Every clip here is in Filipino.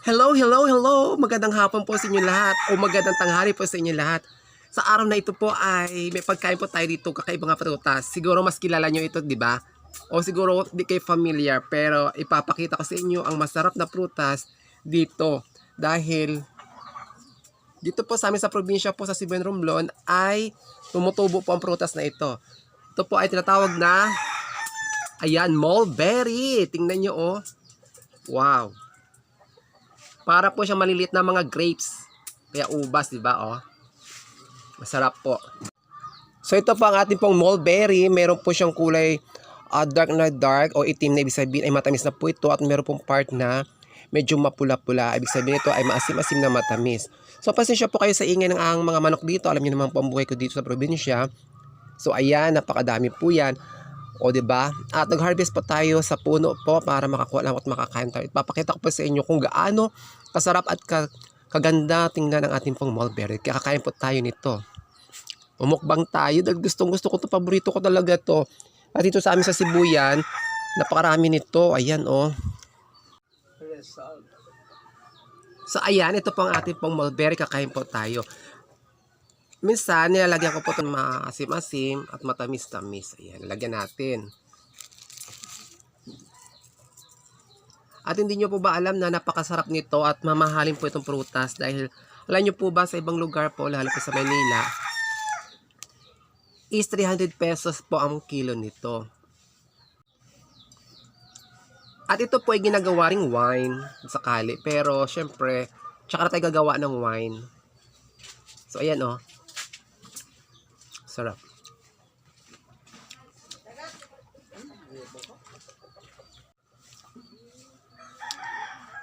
Hello, hello, hello! Magandang hapon po sa inyo lahat o magandang tanghali po sa inyo lahat. Sa araw na ito po ay may pagkain po tayo dito, kakaibang prutas. Siguro mas kilala nyo ito, di ba? O siguro di kayo familiar, pero ipapakita ko sa inyo ang masarap na prutas dito. Dahil dito po sa amin sa probinsya po sa Sibuyan Romblon ay tumutubo po ang prutas na ito. Ito po ay tinatawag na ayan, mulberry. Tingnan nyo oh. Wow. Para po siya maliliit na mga grapes. Kaya ubas, di ba? Oh. Masarap po. So ito po ang ating pong mulberry. Meron po siyang kulay ah, dark na dark o itim na ibig sabihin ay matamis na po ito at meron pong part na medyo mapula-pula. Ibig sabihin ito ay maasim-asim na matamis. So pasensya po kayo sa ingay ng ang mga manok dito. Alam niyo naman po ang buhay ko dito sa probinsya. So ayan, napakadami po yan. O ba? At nag-harvest pa tayo sa puno po para makakuha lang at makakain tayo. Ipapakita ko po sa inyo kung gaano kasarap at ka, kaganda tingnan ang ating pong mulberry. Kaya kakain po tayo nito. Umukbang tayo dahil gustong gusto ko to paborito ko talaga to. At dito sa amin sa Sibuyan, napakarami nito. Ayan oh. So ayan, ito po ang ating pong mulberry. Kakain po tayo. Minsan, nilalagyan ko po itong maasim-asim at matamis-tamis. Ayan, lagyan natin. At hindi nyo po ba alam na napakasarap nito at mamahalin po itong prutas dahil alam nyo po ba sa ibang lugar po, lalo po sa Manila, is 300 pesos po ang kilo nito. At ito po ay ginagawa ring wine sakali. Pero, syempre, tsaka na tayo gagawa ng wine. So, ayan oh. Sarap.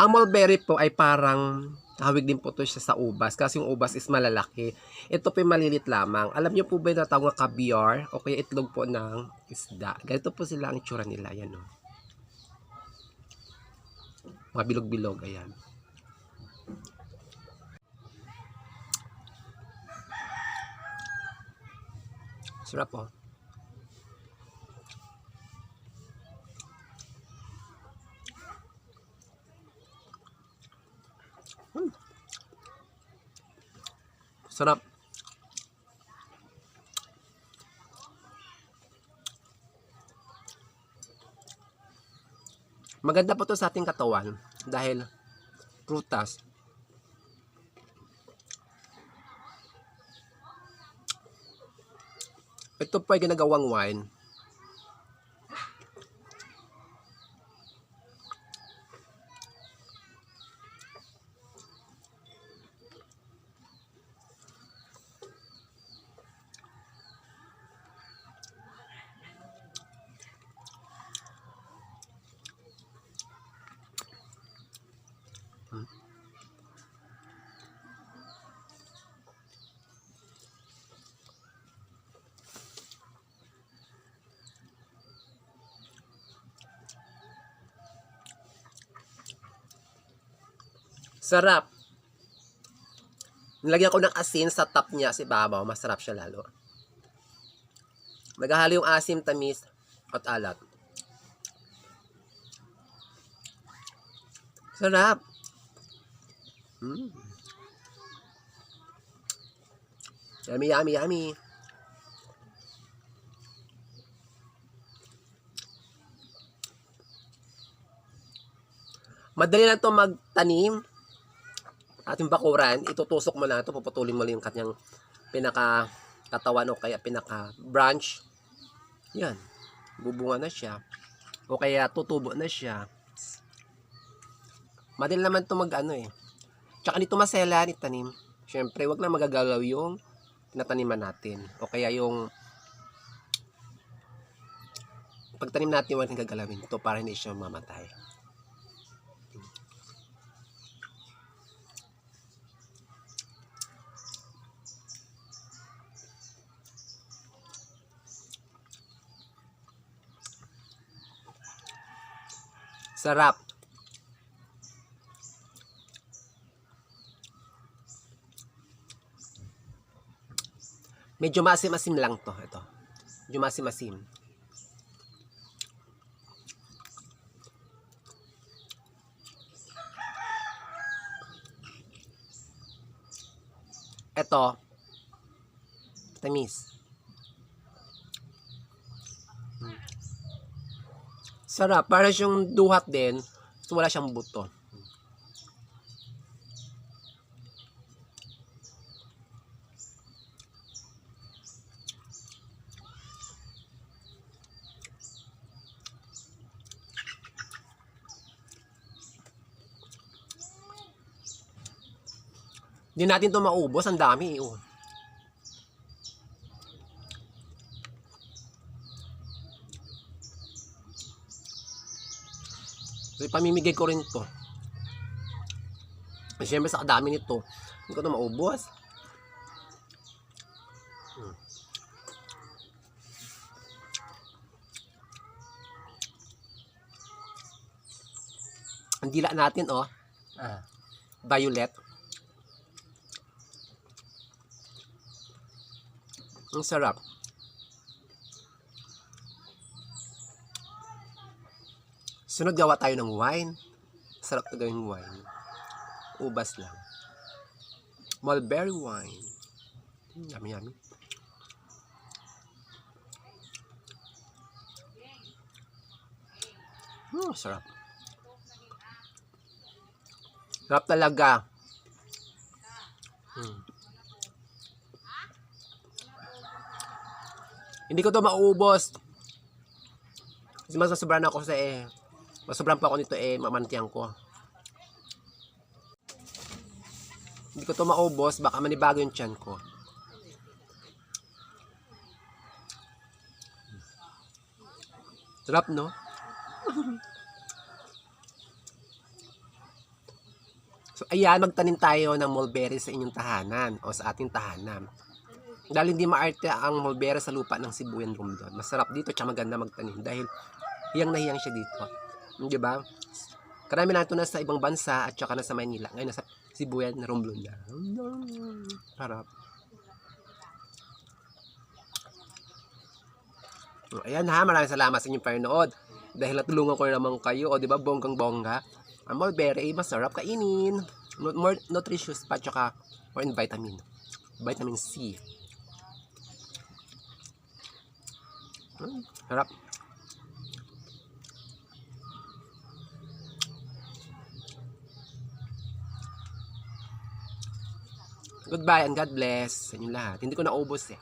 Ang mulberry po ay parang tawag din po to siya sa ubas kasi yung ubas is malalaki. Ito po malilit lamang. Alam niyo po ba yung natawag na caviar o kaya itlog po ng isda? Ganito po sila ang itsura nila. Yan o. Mga bilog-bilog. Ayan. Sarap po. Hmm. Sarap. Maganda po to sa ating katawan dahil prutas. Ito po ay ginagawang wine. Sarap. Nilagyan ko ng asin sa top niya si babaw. Masarap siya lalo. Naghahalo yung asim, tamis, at alat. Sarap. Mm. Yummy, yummy, yummy. Madali lang to magtanim ating bakuran, itutusok mo na ito, puputulin mo lang yung kanyang pinaka katawan o kaya pinaka branch. Yan. Bubunga na siya. O kaya tutubo na siya. Madali naman ito mag ano eh. Tsaka dito masela ni tanim. Siyempre, wag na magagalaw yung tinataniman natin. O kaya yung pagtanim natin, wag nang gagalawin ito para hindi siya mamatay. Sarap. Medyo masim-masim lang to. Ito. Medyo masim-masim. Ito. Tamis. Sarap. Para siyang duhat din. So, wala siyang buto. Hindi natin to maubos. Ang dami. Oh. So, ipamimigay ko rin to. Eh, Siyempre sa kadami nito, hindi ko to maubos. Hmm. Ang dila natin, oh. Ah. Violet. Ang sarap. Sunod gawa tayo ng wine. Sarap na gawing wine. Ubas lang. Mulberry wine. Mm, Yummy, yummy. Hmm, sarap. Sarap talaga. Hmm. Hindi ko to maubos. Kasi mas masobran ako sa eh. Masobran pa ako nito eh, mamantiyang ko. Hindi ko to maubos, baka manibago yung tiyan ko. Sarap, no? So, ayan, magtanim tayo ng mulberry sa inyong tahanan o sa ating tahanan. Dahil hindi maarte ang mulberry sa lupa ng Sibuyan Romblon. Masarap dito tsaka maganda magtanim dahil hiyang na hiyang siya dito. Di ba? Karami na ito na sa ibang bansa at saka na sa Manila. Ngayon nasa Sibuyan Romblon na. Harap. Ayan ha, maraming salamat sa inyong panonood. Dahil natulungan ko na naman kayo, o di ba, bonggang bongga. Ang mulberry, masarap kainin. More nutritious pa, tsaka more in vitamin. Vitamin C. Hmm, harap. Goodbye and God bless sa inyo lahat. Hindi ko naubos eh.